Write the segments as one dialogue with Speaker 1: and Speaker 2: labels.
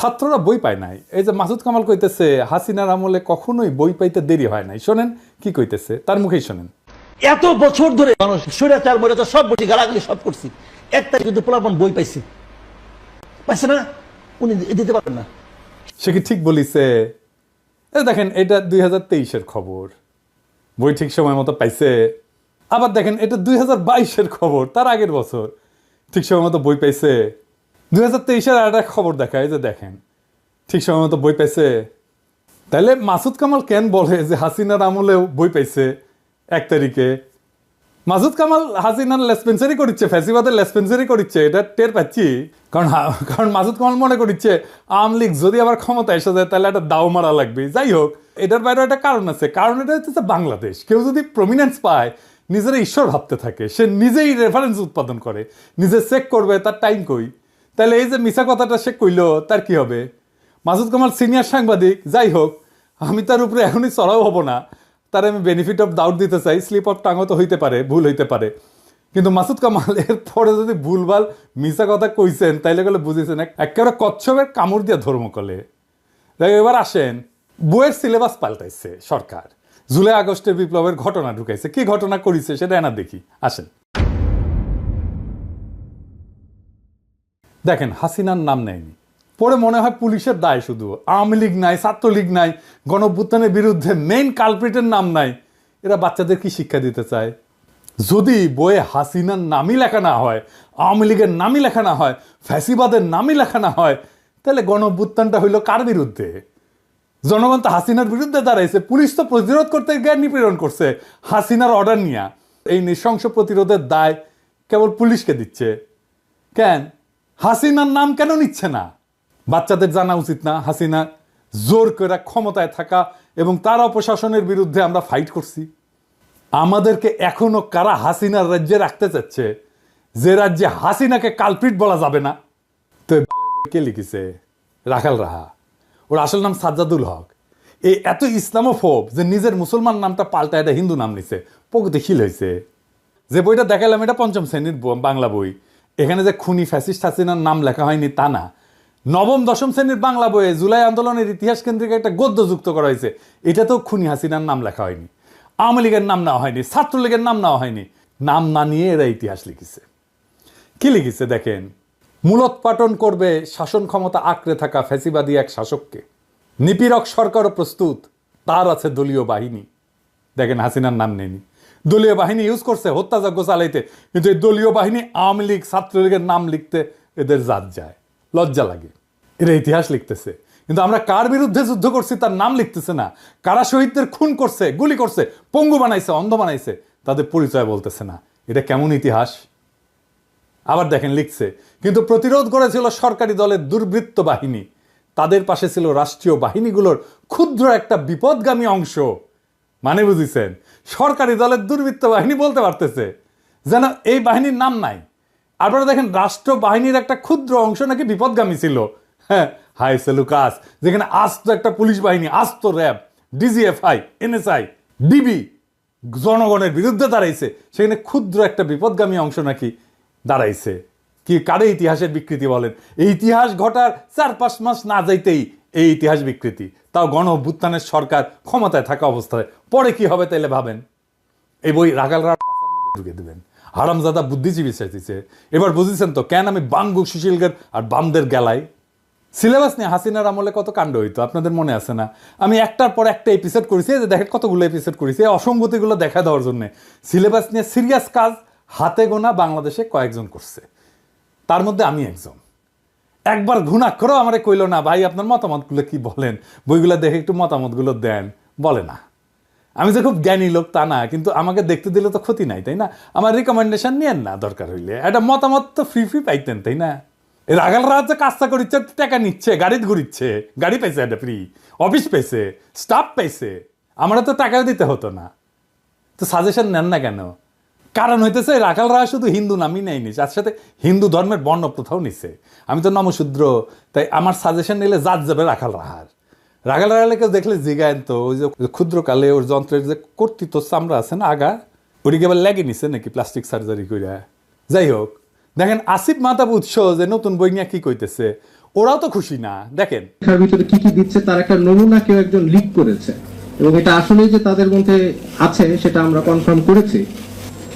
Speaker 1: ছাত্ররা বই পায় নাই। এই যে মাসুদ কামাল কইতেছে হাসিনার আমলে কখনোই বই পাইতে দেরি হয় নাই। শোনেন কি কইতেছে তার মুখেই শোনেন।
Speaker 2: এত বছর ধরে মানুষ স্বৈরাচার মৈরাচার সব বসে গালাগালি সব করছি। এক তারিখ কিন্তু পোলাপন বই পাইছে পাইছে না? উনি দিতে পারবেন না।
Speaker 1: সে কি ঠিক বলিছে? এই দেখেন এটা দুই হাজার তেইশের খবর। বই ঠিক সময় মতো পাইছে। আবার দেখেন এটা দুই হাজার বাইশের খবর তার আগের বছর। ঠিক সময় মতো বই পাইছে। দুই হাজার তেইশের আর একটা খবর দেখা এই যে দেখেন, ঠিক সময় মতো বই পাইছে। তাহলে মাসুদ কামাল কেন বলে যে হাসিনার আমলেও বই পাইছে এক তারিখে? মাসুদ কামাল হাসিনার লেসপেন্সারি করিচ্ছে, ফ্যাসিবাদের লেসপেন্সারি করিচ্ছে, এটা টের পাচ্ছি। কারণ কারণ মাসুদ কামাল মনে করিচ্ছে, আওয়ামী লীগ যদি আবার ক্ষমতা এসে যায় তাহলে একটা দাও মারা লাগবে। যাই হোক, এটার বাইরে একটা কারণ আছে। কারণ এটা হচ্ছে বাংলাদেশ। কেউ যদি প্রমিনেন্স পায়, নিজেরা ঈশ্বর ভাবতে থাকে। সে নিজেই রেফারেন্স উৎপাদন করে, নিজে চেক করবে, তার টাইম কই? তাহলে এই যে মিশা কথাটা সে কইলো, তার কি হবে? মাসুদ কামাল সিনিয়র সাংবাদিক, যাই হোক, আমি তার উপরে এখনই চড়াও হব না। তার আমি বেনিফিট অফ ডাউট দিতে চাই স্লিপ অফ টাঙও তো হইতে পারে, ভুল হইতে পারে। কিন্তু মাসুদ কামাল এর পরে যদি ভুলভাল মিশা কথা কইছেন, তাইলে গেলে বুঝেছেন, এক- একেবারে কচ্ছপের কামড় দিয়ে ধর্ম কলে। এবার আসেন বইয়ের সিলেবাস পাল্টাইছে সরকার। জুলাই আগস্টের বিপ্লবের ঘটনা ঢুকাইছে। কি ঘটনা করিছে সেটা এনা দেখি। আসেন। দেখেন, হাসিনার নাম নেয়নি। পরে মনে হয় পুলিশের দায় শুধু। আওয়ামী লীগ নাই, ছাত্রলীগ নাই, গণভ্যুত্থানের বিরুদ্ধে মেইন কালপ্রিটের নাম নাই। এরা বাচ্চাদের কি শিক্ষা দিতে চায়? যদি বইয়ে হাসিনার নামই লেখা না হয়, আওয়ামী লীগের নামই লেখা না হয়, ফ্যাসিবাদের নামই লেখা না হয়, তাহলে গণভ্যুত্থানটা হইল কার বিরুদ্ধে? জনগণ তো হাসিনার বিরুদ্ধে দাঁড়াইছে, পুলিশ তো প্রতিরোধ করতে গিয়ে নিপীড়ন করছে, হাসিনার অর্ডার নিয়া। এই নৃশংস প্রতিরোধের দায় কেবল পুলিশকে দিচ্ছে। কেন? হাসিনার নাম কেন নিচ্ছে না? বাচ্চাদের জানা উচিত না। হাসিনা জোর করে ক্ষমতায় থাকা এবং তার অপশাসনের বিরুদ্ধে আমরা ফাইট করছি। আমাদেরকে এখনও কারা হাসিনার রাজ্যে রাখতে চাচ্ছে? যে রাজ্যে হাসিনাকে কালপিট বলা যাবে না। তো কে লিখেছে? রাখাল রাহা। ওর আসল নাম সাজ্জাদুল হক। এই এত ইসলামোফোব যে নিজের মুসলমান নামটা পাল্টা এটা হিন্দু নাম নিছে। প্রগতিশীল হয়েছে যে বইটা দেখালাম, এটা পঞ্চম শ্রেণির বাংলা বই। এখানে যে খুনি ফ্যাসিস্ট হাসিনার নাম লেখা হয়নি তা না। নবম, দশম শ্রেণির বাংলা বইয়ে জুলাই আন্দোলনের ইতিহাস কেন্দ্রিক একটা গদ্য যুক্ত করা হয়েছে। এটাতেও খুনি হাসিনার নাম লেখা হয়নি। আওয়ামী লীগের নাম নেওয়া হয়নি, ছাত্রলীগের নাম নেওয়া হয়নি। নাম না নিয়ে এরা ইতিহাস লিখেছে। কি লিখেছে দেখেন? মূলোৎপাটন করবে শাসন ক্ষমতা আঁকড়ে থাকা ফ্যাসিবাদী এক শাসককে। নিপীড়ক সরকারও প্রস্তুত, তার আছে দলীয় বাহিনী। দেখেন হাসিনার নাম নেয়নি। দলীয় বাহিনী ইউজ করছে, হত্যাযজ্ঞ চালাইতে। কিন্তু এই দলীয় বাহিনী আওয়ামী লীগ, ছাত্রলীগের নাম লিখতে এদের জাত যায়, লজ্জা লাগে। এরা ইতিহাস লিখতেছে। কিন্তু আমরা কার বিরুদ্ধে যুদ্ধ করছি তার নাম লিখতেছে না। কারা শহীদদের খুন করছে, গুলি করছে, পঙ্গু বানাইছে, অন্ধ বানাইছে, তাদের পরিচয় বলতেছে না। এটা কেমন ইতিহাস? আবার দেখেন লিখছে, কিন্তু প্রতিরোধ করেছিল সরকারি দলের দুর্বৃত্ত বাহিনী। তাদের পাশে ছিল রাষ্ট্রীয় বাহিনীগুলোর ক্ষুদ্র একটা বিপদগামী অংশ। মানে বুঝিছেন? সরকারি দলের দুর্বৃত্ত বাহিনী বলতে পারতেছে যেন এই বাহিনীর নাম নাই। আপনারা দেখেন রাষ্ট্র বাহিনীর একটা ক্ষুদ্র অংশ নাকি বিপদগামী ছিল। হ্যাঁ হাই সেলুকাস, যেখানে আস্ত একটা পুলিশ বাহিনী, আস্ত র্যাব, ডিজিএফআই, এনএসআই, ডিবি জনগণের বিরুদ্ধে দাঁড়াইছে। সেখানে ক্ষুদ্র একটা বিপদগামী অংশ নাকি দাঁড়াইছে। কি কারে ইতিহাসের বিকৃতি বলেন? এই ইতিহাস ঘটার চার পাঁচ মাস না যাইতেই এই ইতিহাস বিকৃতি। তাও গণ অভ্যুত্থানের সরকার ক্ষমতায় থাকা অবস্থায়। পরে কি হবে তাইলে ভাবেন? এই বই রাগাল রার পাশার মধ্যে ঢুকে দেবেন। হারামজাদা বুদ্ধিজীবী চাইতেছে। এবার বুঝেছেন তো, কেন আমি বাঙ্গু সুশীলগের আর বামদের গেলাই? সিলেবাস নিয়ে হাসিনার আমলে কত কাণ্ড হইতো, আপনাদের মনে আছে না? আমি একটার পর একটা এপিসোড করেছি যে দেখেন কতগুলো এপিসোড করেছি, এই অসঙ্গতিগুলো দেখা দেওয়ার জন্য। সিলেবাস নিয়ে সিরিয়াস কাজ, হাতে গোনা বাংলাদেশে কয়েকজন করছে। তার মধ্যে আমি একজন। একবার ঘুণাক্ষরও আমারে কইলো না, ভাই, আপনার মতামতগুলো কি বলেন? বইগুলো দেখে একটু মতামতগুলো দেন। বলে না। আমি যে খুব জ্ঞানী লোক, তা না, কিন্তু আমাকে দেখতে দিলে তো ক্ষতি নাই, তাই না? আমার রিকমেন্ডেশন নিয়েন না দরকার হইলে। একটা মতামত তো ফ্রি ফ্রি পাইতেন, তাই না? রাগাল রাত যে কাজটা করিচ্ছে, টাকা নিচ্ছে গাড়িতে ঘুরিচ্ছে, গাড়ি পাইছে একটা ফ্রি অফিস পাইছে স্টাফ পাইছে আমরা তো টাকাও দিতে হতো না। তো সাজেশন নেন না কেন? কারণ হইতেছে, রাখাল রাহা শুধু হিন্দু নামই নেয়নি, তার সাথে হিন্দু ধর্মের বর্ণ প্রথাও নিছে। আমি তো নমশূদ্র, তাই আমার সাজেশন নিলে জাত যাবে রাখাল রাহার রাখাল রাহালেকে দেখলে জিগায়েন তো ওই যে ক্ষুদ্রকালে ওর যন্ত্রের যে কর্তৃত্ব চামড়া আছে না আগা ওটিকে আবার লেগে নিছে নাকি প্লাস্টিক সার্জারি কইরা? যাই হোক, দেখেন আসিফ মাহতাব উৎস যে নতুন বই নিয়ে কি কইতেছে, ওরাও তো খুশি না। দেখেন।
Speaker 3: ভিতরে কি কি দিচ্ছে, তার একটা নমুনা কেউ একজন লিক করেছে। এবং এটা আসলেই যে তাদের মধ্যে আছে, সেটা আমরা কনফার্ম করেছি।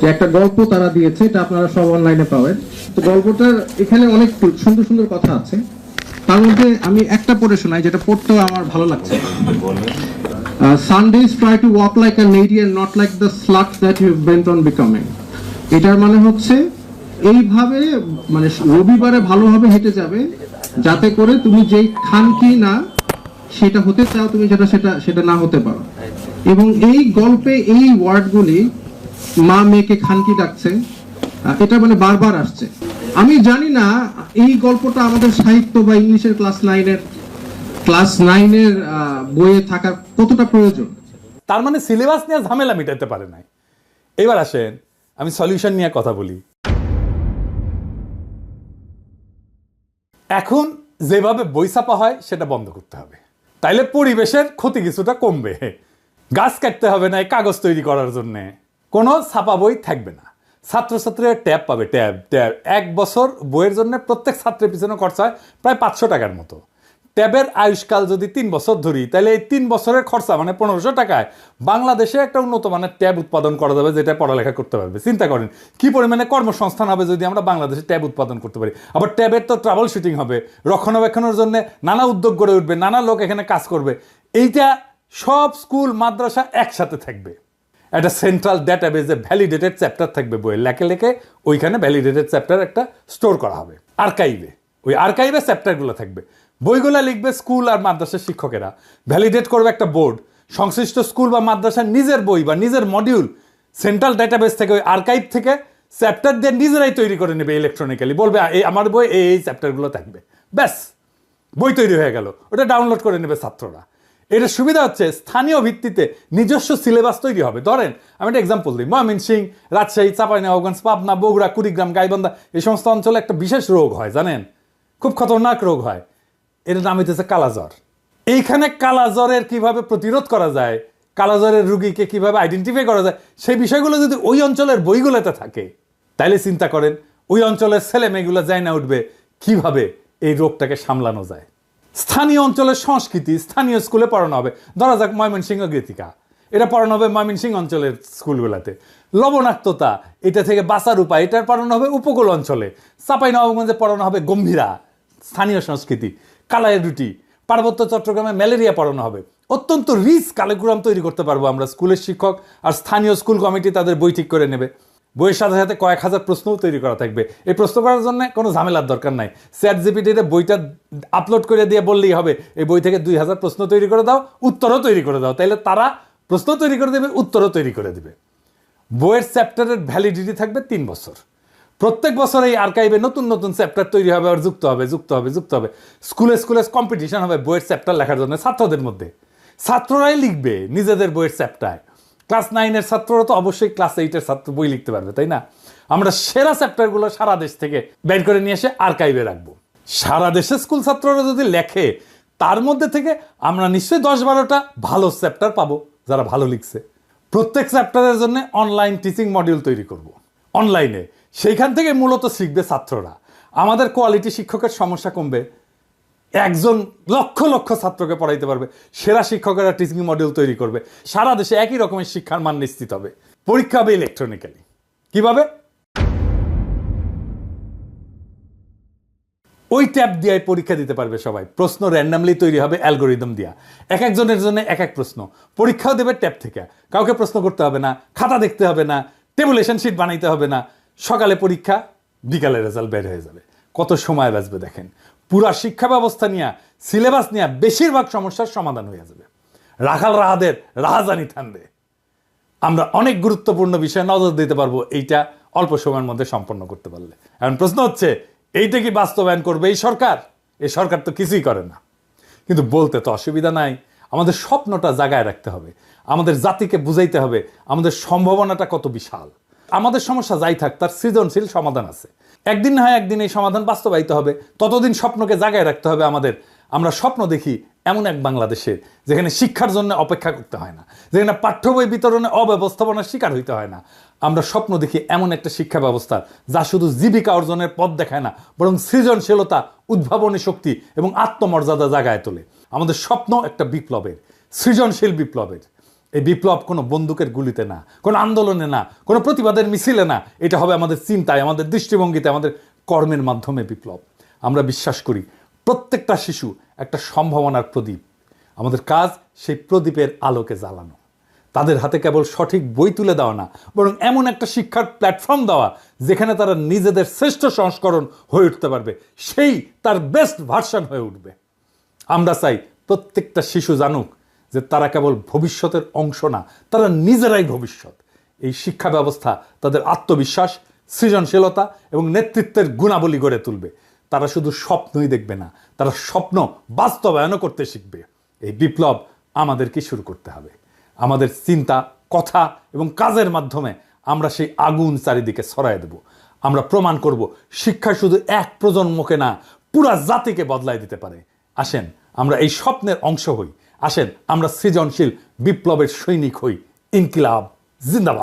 Speaker 3: যে একটা গল্প তারা দিয়েছে, এটা আপনারা সব অনলাইনে পাবেন। তো গল্পটার এখানে অনেক সুন্দর সুন্দর কথা আছে। তার মধ্যে আমি একটা পড়ে শোনাই, যেটা পড়তেও আমার ভালো লাগছে। Sundays try to walk like a lady and not like the slut that you bent on becoming এটার মানে হচ্ছে, এইভাবে মানে রবিবারে ভালোভাবে হেঁটে যাবে, যাতে করে তুমি যেই খান কি না, সেটা হতে চাও, তুমি যেটা সেটা সেটা না হতে পারো। এবং এই গল্পে এই ওয়ার্ডগুলি মা মেয়েকে খানকি ডাকছে। এটা মানে বারবার আসছে। আমি জানি না, এই গল্পটা আমাদের সাহিত্য বা ইংলিশের ক্লাস নাইনের ক্লাস নাইনের বইয়ে থাকা কতটা প্রয়োজন?
Speaker 1: তার মানে সিলেবাস নিয়ে ঝামেলা মিটাতে পারে নাই। এবার আসেন, আমি সলিউশন নিয়ে কথা বলি। এখন যেভাবে বই ছাপা হয়, সেটা বন্ধ করতে হবে। তাইলে পরিবেশের ক্ষতি কিছুটা কমবে। গাছ কাটতে হবে না কাগজ তৈরি করার জন্য। কোনো ছাপা বই থাকবে না। ছাত্রছাত্রীরা ট্যাব পাবে, ট্যাব ট্যাব। এক বছর বইয়ের জন্য প্রত্যেক ছাত্রের পিছনে খরচা হয় প্রায় পাঁচশো টাকার মতো। ট্যাবের আয়ুষ্কাল যদি তিন বছর ধরি, তাহলে এই তিন বছরের খরচা মানে পনেরোশো টাকায় বাংলাদেশে একটা উন্নত মানের ট্যাব উৎপাদন করা যাবে যেটা পড়ালেখা করতে পারবে। চিন্তা করেন, কী পরিমাণে কর্মসংস্থান হবে যদি আমরা বাংলাদেশে ট্যাব উৎপাদন করতে পারি? আবার ট্যাবের তো ট্রাভেল শুটিং হবে, রক্ষণাবেক্ষণের জন্য নানা উদ্যোগ গড়ে উঠবে, নানা লোক এখানে কাজ করবে। এইটা সব স্কুল, মাদ্রাসা একসাথে থাকবে। একটা সেন্ট্রাল ডেটাবেজে ভ্যালিডেটেড চ্যাপ্টার থাকবে বইয়ের, লেখে লেখে ওইখানে ভ্যালিডেটেড চ্যাপ্টার একটা স্টোর করা হবে আর্কাইভে ওই আর্কাইভে চ্যাপ্টারগুলো থাকবে। বইগুলো লিখবে স্কুল আর মাদ্রাসার শিক্ষকেরা। ভ্যালিডেট করবে একটা বোর্ড সংশ্লিষ্ট স্কুল বা মাদ্রাসার নিজের বই বা নিজের মডিউল সেন্ট্রাল ডেটাবেস থেকে ওই আর্কাইভ থেকে চ্যাপ্টার দিয়ে নিজেরাই তৈরি করে নেবে ইলেকট্রনিক্যালি বলবে এই আমার বই এই এই চ্যাপ্টারগুলো থাকবে। ব্যাস, বই তৈরি হয়ে গেল। ওটা ডাউনলোড করে নেবে ছাত্ররা। এটা সুবিধা হচ্ছে, স্থানীয় ভিত্তিতে নিজস্ব সিলেবাস তৈরি হবে। ধরেন, আমি একটা এক্সাম্পল দিই। ময়মনসিং, রাজশাহী, চাঁপাইনবাবগঞ্জ, পাবনা, বগুড়া, কুড়িগ্রাম, গাইবান্ধা, এই সমস্ত অঞ্চলে একটা বিশেষ রোগ হয়, জানেন? খুব খতরনাক রোগ হয়। এর নাম হইতেছে কালাজ্বর। এইখানে কালাজ্বরের কীভাবে প্রতিরোধ করা যায়, কালাজ্বরের রুগীকে কীভাবে আইডেন্টিফাই করা যায়, সেই বিষয়গুলো যদি ওই অঞ্চলের বইগুলোতে থাকে, তাইলে চিন্তা করেন, ওই অঞ্চলের ছেলে মেয়েগুলো যায় না উঠবে কীভাবে এই রোগটাকে সামলানো যায়। স্থানীয় অঞ্চলের সংস্কৃতি স্থানীয় স্কুলে পড়ানো হবে। ধরা যাক ময়মনসিংহ গীতিকা। এটা পড়ানো হবে ময়মনসিংহ অঞ্চলের স্কুলগুলোতে। লবণাক্ততা, এটা থেকে বাঁচার উপায় এটার পড়ানো হবে উপকূল অঞ্চলে। নবাবগঞ্জে পড়ানো হবে গম্ভীরা, স্থানীয় সংস্কৃতি। কালায়ের রুটি, পার্বত্য চট্টগ্রামে ম্যালেরিয়া পড়ানো হবে। অত্যন্ত রিচ কালেকুরাম তৈরি করতে পারব আমরা স্কুলের শিক্ষক আর স্থানীয় স্কুল কমিটি তাদের বই ঠিক করে নেবে। বইয়ের সাথে সাথে কয়েক হাজার প্রশ্নও তৈরি করা থাকবে। এই প্রশ্ন করার জন্য কোনো ঝামেলার দরকার নাই। চ্যাট জিপিটিতে বইটা আপলোড করে দিয়ে বললেই হবে, এই বই থেকে দুই হাজার প্রশ্ন তৈরি করে দাও, উত্তরও তৈরি করে দাও। তাইলে তারা প্রশ্ন তৈরি করে দেবে, উত্তরও তৈরি করে দেবে। বইয়ের চ্যাপ্টারের ভ্যালিডিটি থাকবে তিন বছর। প্রত্যেক বছর এই আর্কাইভে নতুন নতুন চ্যাপ্টার তৈরি হবে আর যুক্ত হবে যুক্ত হবে যুক্ত হবে। স্কুলে স্কুলে কম্পিটিশন হবে বইয়ের চ্যাপ্টার লেখার জন্য ছাত্রদের মধ্যে। ছাত্ররাই লিখবে নিজেদের বইয়ের চ্যাপ্টার ক্লাস নাইনের ছাত্ররা তো অবশ্যই ক্লাস এইটের ছাত্র বই লিখতে পারবে, তাই না? আমরা সেরা চ্যাপ্টারগুলো সারা দেশ থেকে বের করে নিয়ে এসে আর্কাইভে রাখব। সারা দেশের স্কুল ছাত্ররা যদি লেখে, তার মধ্যে থেকে আমরা নিশ্চয়ই দশ বারোটা ভালো চ্যাপ্টার পাবো, যারা ভালো লিখছে। প্রত্যেক চ্যাপ্টারের জন্য অনলাইন টিচিং মডিউল তৈরি করব। অনলাইনে সেইখান থেকে মূলত শিখবে ছাত্ররা। আমাদের কোয়ালিটি শিক্ষকের সমস্যা কমবে। একজন লক্ষ লক্ষ ছাত্রকে পড়াইতে পারবে। সেরা শিক্ষকেরা টিচিং মডিউল তৈরি করবে। সারা দেশে একই রকমের শিক্ষার মান নিশ্চিত হবে। পরীক্ষা হবে ইলেকট্রনিক্যালি কীভাবে? ওই ট্যাব দিয়ে পরীক্ষা দিতে পারবে সবাই। প্রশ্ন র্যান্ডামলি তৈরি হবে অ্যালগোরিদম দিয়া। এক একজনের জন্য এক এক প্রশ্ন। পরীক্ষাও দেবে ট্যাব থেকে। কাউকে প্রশ্ন করতে হবে না, খাতা দেখতে হবে না টেবুলেশন শিট বানাইতে হবে না। সকালে পরীক্ষা, বিকালে রেজাল্ট বের হয়ে যাবে। কত সময় বাঁচবে দেখেন। শিক্ষা ব্যবস্থা নিয়ে, সিলেবাস নিয়ে বেশিরভাগ সমস্যার সমাধান হয়ে যাবে। রাখাল রাহাদের রাহাজানি থানবে। আমরা অনেক গুরুত্বপূর্ণ বিষয়ে নজর দিতে পারব, এইটা অল্প সময়ের মধ্যে সম্পন্ন করতে পারলে। এখন প্রশ্ন হচ্ছে, এইটা কি বাস্তবায়ন করবে এই সরকার? এই সরকার তো কিছুই করে না। কিন্তু বলতে তো অসুবিধা নাই। আমাদের স্বপ্নটা জাগায় রাখতে হবে। আমাদের জাতিকে বুঝাইতে হবে। আমাদের সম্ভাবনাটা কত বিশাল। আমাদের সমস্যা যাই থাক, তার সৃজনশীল সমাধান আছে। একদিন না হয় একদিন এই সমাধান বাস্তবায়িত হবে। ততদিন স্বপ্নকে জাগায় রাখতে হবে আমাদের। আমরা স্বপ্ন দেখি এমন এক বাংলাদেশের যেখানে শিক্ষার জন্য অপেক্ষা করতে হয় না, যেখানে পাঠ্য বই বিতরণে অব্যবস্থাপনার শিকার হইতে হয় না। আমরা স্বপ্ন দেখি এমন একটা শিক্ষা ব্যবস্থা, যা শুধু জীবিকা অর্জনের পথ দেখায় না, বরং সৃজনশীলতা, উদ্ভাবনী শক্তি এবং আত্মমর্যাদা জাগায় তোলে। আমাদের স্বপ্ন একটা বিপ্লবের, সৃজনশীল বিপ্লবের। এই বিপ্লব কোনো বন্দুকের গুলিতে না, কোনো আন্দোলনে না, কোনো প্রতিবাদের মিছিলে না। এটা হবে আমাদের চিন্তায়, আমাদের দৃষ্টিভঙ্গিতে, আমাদের কর্মের মাধ্যমে বিপ্লব। আমরা বিশ্বাস করি, প্রত্যেকটা শিশু একটা সম্ভাবনার প্রদীপ। আমাদের কাজ সেই প্রদীপের আলোকে জ্বালানো। তাদের হাতে কেবল সঠিক বই তুলে দেওয়া না, বরং এমন একটা শিক্ষার প্ল্যাটফর্ম দেওয়া, যেখানে তারা নিজেদের শ্রেষ্ঠ সংস্করণ হয়ে উঠতে পারবে। সেই তার বেস্ট ভার্সন হয়ে উঠবে। আমরা চাই প্রত্যেকটা শিশু জানুক যে তারা কেবল ভবিষ্যতের অংশ না, তারা নিজেরাই ভবিষ্যৎ। এই শিক্ষা ব্যবস্থা তাদের আত্মবিশ্বাস, সৃজনশীলতা এবং নেতৃত্বের গুণাবলী গড়ে তুলবে। তারা শুধু স্বপ্নই দেখবে না, তারা স্বপ্ন বাস্তবায়নও করতে শিখবে। এই বিপ্লব আমাদেরকে শুরু করতে হবে। আমাদের চিন্তা, কথা এবং কাজের মাধ্যমে আমরা সেই আগুন চারিদিকে ছড়াই দেব। আমরা প্রমাণ করব, শিক্ষা শুধু এক প্রজন্মকে না, পুরা জাতিকে বদলায় দিতে পারে। আসেন, আমরা এই স্বপ্নের অংশ হই। আসেন আমরা সৃজনশীল বিপ্লবের সৈনিক হই। ইনকিলাব জিন্দাবাদ।